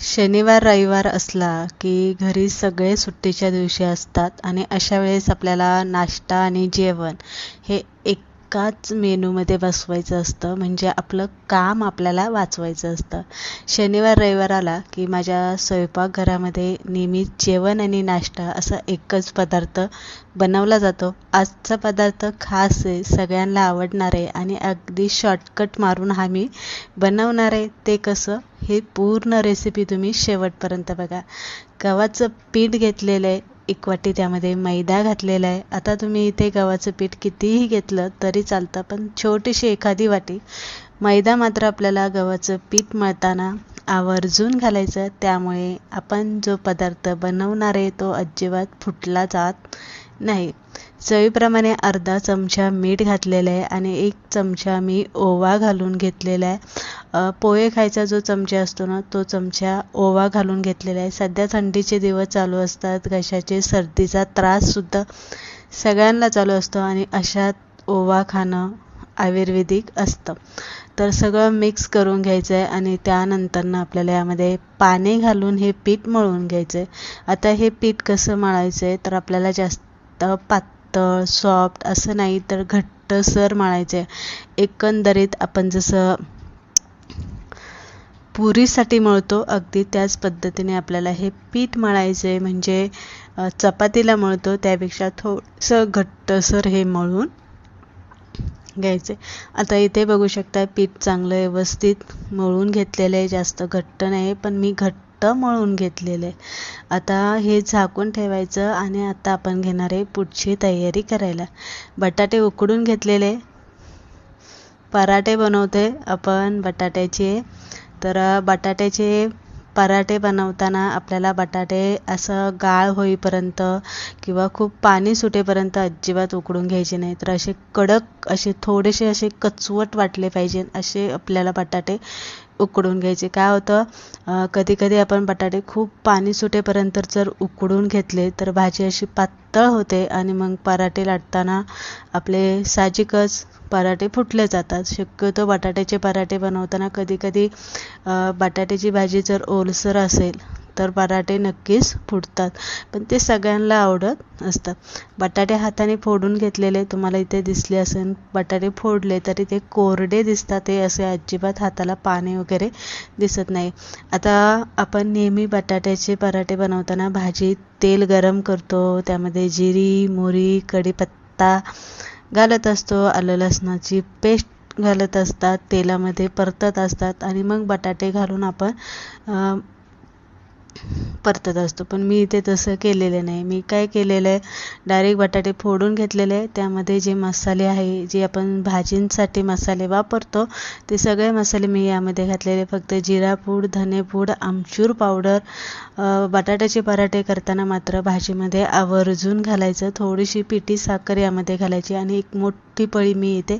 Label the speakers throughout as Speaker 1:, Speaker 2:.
Speaker 1: शनिवार रविवार असला की घरी सगळे सुट्टीच्या दिवशी असतात आणि अशा वेळेस आपल्याला नाश्ता आणि जेवण हे एक एकाच मेनूमध्ये बसवायचं असतं. म्हणजे आपलं काम आपल्याला वाचवायचं असतं. शनिवार रविवार आला की माझ्या स्वयंपाकघरामध्ये नेहमी जेवण आणि नाश्ता असा एकच पदार्थ बनवला जातो. आजचा पदार्थ खास आहे सगळ्यांना आवडणार आहे आणि अगदी शॉर्टकट मारून हा मी बनवणार आहे. ते कसं? हे पूर्ण रेसिपी तुम्ही शेवटपर्यंत बघा. गव्हाचं पीठ घेतलेलं आहे. एक वाटी त्यामध्ये मैदा घातलेला आहे. आता तुम्ही इथे गव्हाचं पीठ कितीही घेतलं तरी चालतं पण छोटीशी एखादी वाटी. मैदा मात्र आपल्याला गव्हाचं पीठ मळताना आवर्जून घालायचं त्यामुळे आपण जो पदार्थ बनवणार आहे तो अजिबात फुटला जात नाही. चवीप्रमाणे अर्धा चमचा मीठ घातलेलं आहे आणि एक चमचा मी ओवा घालून घेतलेला आहे. पोहे खायचा जो चमचा असतो ना तो चमचा ओवा घालून घेतलेला आहे. सध्या थंडीचे दिवस चालू असतात घशाचे सर्दीचा त्राससुद्धा सगळ्यांना चालू असतो आणि अशात ओवा खाणं आयुर्वेदिक असतं. तर सगळं मिक्स करून घ्यायचं आहे आणि त्यानंतरनं आपल्याला यामध्ये पाणी घालून हे पीठ मळून घ्यायचं आहे आता हे पीठ कसं मळायचं आहे तर आपल्याला जास्त पातळ सॉफ्ट असं नाही तर घट्टसर मळायचं आहे एकंदरीत आपण जसं पुरीसाठी मळतो. अगदी त्याच पद्धतीने आपल्याला हे पीठ मळायचं आहे म्हणजे चपातीला मळतो. त्यापेक्षा थोडंसं घट्टसर हे मळून घ्यायचे आता इथे बघू शकता पीठ चांगलं व्यवस्थित मळून घेतलेलं आहे जास्त घट्ट नाही पण मी घट्ट मळून घेतलेलं आहे आता हे झाकून ठेवायचं आणि आता आपण घेणार आहे पुढची तयारी करायला. बटाटे उकडून घेतलेले. पराठे बनवते. आपण बटाट्याचे. तर बटाट्याचे पराठे बनवताना आपल्याला बटाटे असं गाळ होईपर्यंत किंवा खूप पाणी सुटेपर्यंत अजिबात उकडून घ्यायचे नाही. तर असे कडक असे थोडेसे असे कचवट वाटले पाहिजे असे आपल्याला बटाटे उकडून घ्यायचे. काय होतं कधी कधी आपण बटाटे खूप पाणी सुटेपर्यंत जर उकडून घेतले तर भाजी अशी पातळ होते आणि मग पराठे लाटताना आपले साहजिकच पराठे फुटले जातात. शक्यतो बटाट्याचे पराठे बनवताना कधी कधी बटाट्याची भाजी जर ओलसर असेल तर बटाटे नक्कीच फुटतात. पण ते सगळ्यांना आवडत असतात. बटाटे हाताने फोडून घेतलेले तुम्हाला इथे दिसले असेल. बटाटे फोडले तरी ते कोरडे दिसतात ते असे अजिबात हाताला पाणी वगैरे दिसत नाही. आता आपण नेहमी बटाट्याचे पराठे बनवताना भाजीत तेल गरम करतो. त्यामध्ये जिरी मोरी कढीपत्ता घालत असतो. आलं लसणाची पेस्ट घालत असतात. तेलामध्ये परतत असतात. आणि मग बटाटे घालून आपण परतत असतो. पण मी इथे तसं केलेलं नाही. मी काय केलेलं आहे? डायरेक्ट बटाटे फोडून घेतलेले आहे. त्यामध्ये जे मसाले आहे जे आपण भाजींसाठी मसाले वापरतो ते सगळे मसाले मी यामध्ये घातलेले फक्त जिरापूड धनेपूड आमचूर पावडर बटाट्याचे पराठे करताना मात्र भाजीमध्ये आवर्जून घालायचं. थोडीशी पिठी साखर यामध्ये घालायची आणि एक मोठी पळी मी इथे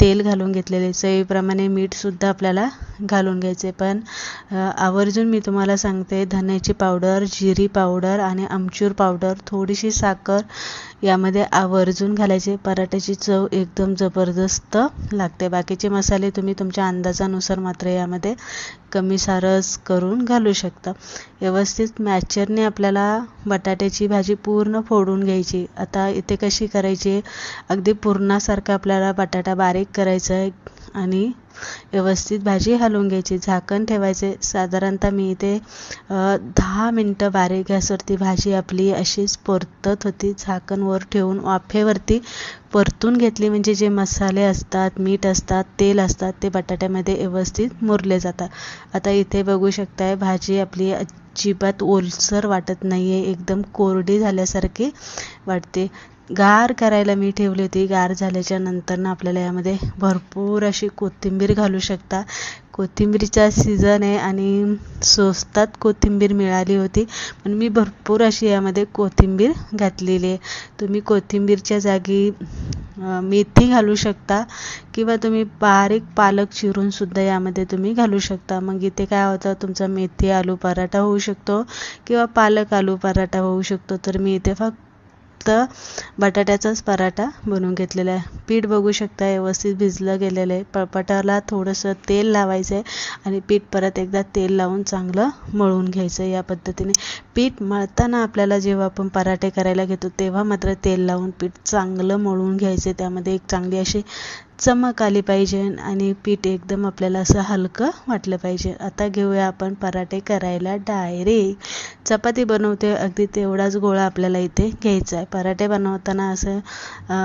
Speaker 1: तेल घालून घेतलेले. चवीप्रमाणे मीठसुद्धा आपल्याला घालून घ्यायचे. पण आवर्जून मी तुम्हाला सांगते धन्याची पावडर जिरी पावडर आणि आमचूर पावडर थोडीशी साखर यामध्ये आवर्जून घालायचे. पराठ्याची चव एकदम जबरदस्त लागते. बाकीचे मसाले तुम्ही तुमच्या अंदाजानुसार मात्र यामध्ये कमी सारस करून घालू शकता. व्यवस्थित मॅचरने आपल्याला बटाट्याची भाजी पूर्ण फोडून घ्यायची. आता इथे कशी करायची? अगदी पूर्णासारखं आपल्याला बटाटा बारीक करायचा आहे आणि व्यवस्थित भाजी हलवून घ्यायची झाकण ठेवायचे. साधारणतः मी इथे दहा मिनटं बारीक गॅसवरती भाजी आपली अशीच परतत होती. झाकण वर ठेवून वाफेवरती परतून घेतली. म्हणजे जे मसाले असतात मीठ असतात तेल असतात ते बटाट्यामध्ये व्यवस्थित मुरले जातात. आता इथे बघू शकताय भाजी आपली अजिबात ओलसर वाटत नाही आहे एकदम कोरडी झाल्यासारखी वाटते. गार करायला मी ठेवली होती. गार झाल्याच्या नंतरनं आपल्याला यामध्ये भरपूर अशी कोथिंबीर घालू शकता. कोथिंबीरचा सीझन आहे आणि स्वस्तात कोथिंबीर मिळाली होती. पण मी भरपूर अशी यामध्ये कोथिंबीर घातलेली आहे. तुम्ही कोथिंबीरच्या जागी मेथी घालू शकता किंवा तुम्ही बारीक पालक चिरूनसुद्धा यामध्ये तुम्ही घालू शकता. मग इथे काय होतं तुमचा मेथी आलू पराठा होऊ शकतो किंवा पालक आलू पराठा होऊ शकतो. तर मी इथे फक्त फक्त बटाट्याचाच पराठा बनवून घेतलेला आहे. पीठ बघू शकता व्यवस्थित भिजलं गेलेलं आहे. पळपटाला थोडंसं तेल लावायचं आहे आणि पीठ परत एकदा तेल लावून चांगलं मळून घ्यायचं या पद्धतीने. पीठ मळताना आपल्याला जेव्हा आपण पराठे करायला घेतो तेव्हा मात्र तेल लावून पीठ चांगलं मळून घ्यायचं. त्यामध्ये एक चांगली अशी चमक आली पाहिजे आणि पीठ एकदम आपल्याला असं हलकं वाटलं पाहिजे. आता घेऊया आपण पराठे करायला डायरेक्ट चपाती बनवते अगदी तेवढाच गोळा आपल्याला इथे घ्यायचा आहे. पराठे बनवताना असं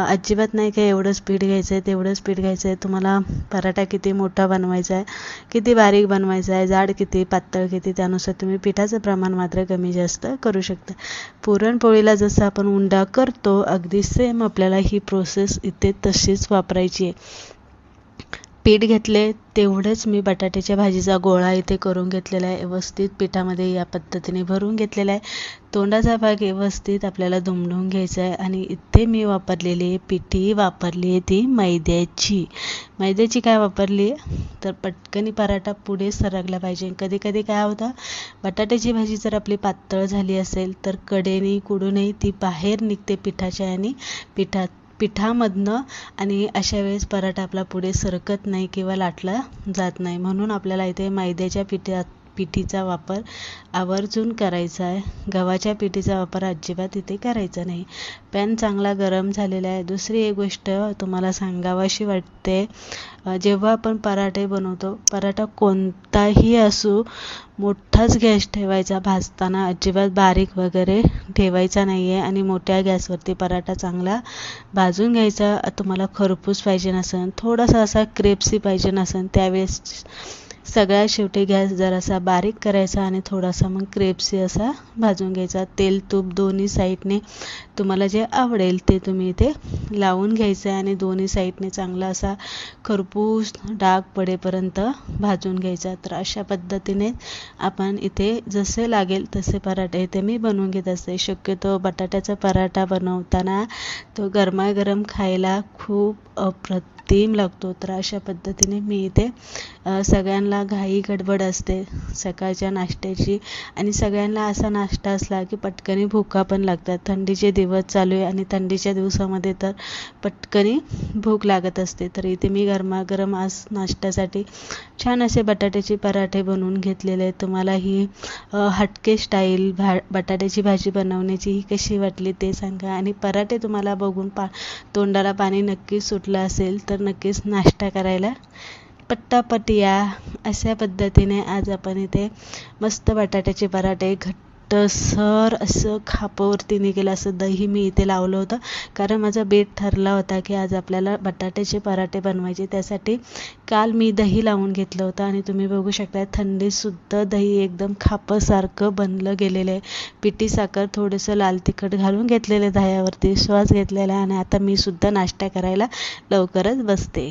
Speaker 1: अजिबात नाही का एवढंच पीठ घ्यायचं आहे तेवढंच पीठ घ्यायचं आहे तुम्हाला पराठा किती मोठा बनवायचा आहे किती बारीक बनवायचा आहे जाड किती पातळ किती त्यानुसार तुम्ही पिठाचं प्रमाण मात्र कमी जास्त करू शकता. पुरणपोळीला जसं आपण उंडा करतो अगदी सेम आपल्याला ही प्रोसेस इथे तशीच वापरायची आहे. पीठ घेतले तेवढंच मी बटाट्याच्या भाजीचा गोळा इथे करून घेतलेला आहे. व्यवस्थित पिठामध्ये या पद्धतीने भरून घेतलेला आहे. तोंडाचा भाग व्यवस्थित आपल्याला दुमडून घ्यायचा आहे आणि इथे मी वापरलेली पिठी वापरली आहे ती मैद्याची. मैद्याची काय वापरली? आहे तर पटकनी पराठा पुढे सरकला पाहिजे. कधी कधी काय होतं? बटाट्याची भाजी जर आपली पातळ झाली असेल तर कडेनी कुडूनही ती बाहेर निघते पिठाच्या आणि पिठात. पिठामधनं आणि अशा वेळेस पराठा आपला पुढे सरकत नाही किंवा लाटला जात नाही. म्हणून आपल्याला इथे मैद्याच्या पिठात पिठीचा वापर आवर्जून करायचा आहे. गव्हाच्या पिठीचा वापर अजिबात इथे करायचा नाही. पॅन चांगला गरम झालेला आहे. दुसरी एक गोष्ट तुम्हाला सांगावाशी वाटते. जेव्हा आपण पराठे बनवतो पराठा कोणताही असू मोठाच गॅस ठेवायचा भाजताना अजिबात बारीक वगैरे ठेवायचा नाही आहे आणि मोठ्या गॅसवरती पराठा चांगला भाजून घ्यायचा. तुम्हाला खरपूस पाहिजे नसेल थोडासा असा क्रेप्सी पाहिजे नसेल त्यावेळेस सगळ्या शेवटी गॅस जरासा बारीक करायचा आणि थोडासा मग क्रेप्सी असा भाजून घ्यायचा. तेल तूप दोन्ही साईडने तुम्हाला जे आवडेल ते तुम्ही इथे लावून घ्यायचं आहे आणि दोन्ही साईडने चांगला असा खरपूस डाग पडेपर्यंत भाजून घ्यायचा. तर अशा पद्धतीने आपण इथे जसे लागेल तसे पराठे इथे मी बनवून घेत असते. शक्यतो बटाट्याचा पराठा बनवताना तो गरमागरम खायला खूप अप्रतिम लागतो. तर अशा पद्धतीने मी इथे सगळ्यांना घाई गडबड असते सकाळच्या नाश्त्याची. आणि सगळ्यांना असा नाश्ता असला की पटकनी भुका पण लागतात. थंडीचे दिवस चालू आहे आणि थंडीच्या दिवसामध्ये तर पटकनी भूक लागत असते. तर इथे मी गरमागरम आज नाश्त्यासाठी छान असे बटाट्याचे पराठे बनवून घेतलेले आहेत. तुम्हाला ही हटके स्टाईल भा बटाट्याची भाजी बनवण्याची ही कशी वाटली ते सांगा. आणि पराठे तुम्हाला बघून पा तोंडाला पाणी नक्कीच सुटलं असेल तर नक्कीच नाश्ता करायला पट्टापटिया अशा पद्धतीने आज आपण इथे मस्त बटाट्याचे पराठे घट्ट सर असं खापावरती निघेल असं दही मी इथे लावलं होतं. कारण माझा बेट ठरला होता की आज आपल्याला बटाट्याचे पराठे बनवायचे त्यासाठी काल मी दही लावून घेतलं होतं आणि तुम्ही बघू शकता थंडीसुद्धा दही एकदम खापासारखं बनलं गेलेलं आहे. पिठी साखर थोडंसं लाल तिखट घालून घेतलेलं दह्यावरती श्वास घेतलेला आणि आता मी सुद्धा नाश्ता करायला लवकरच बसते.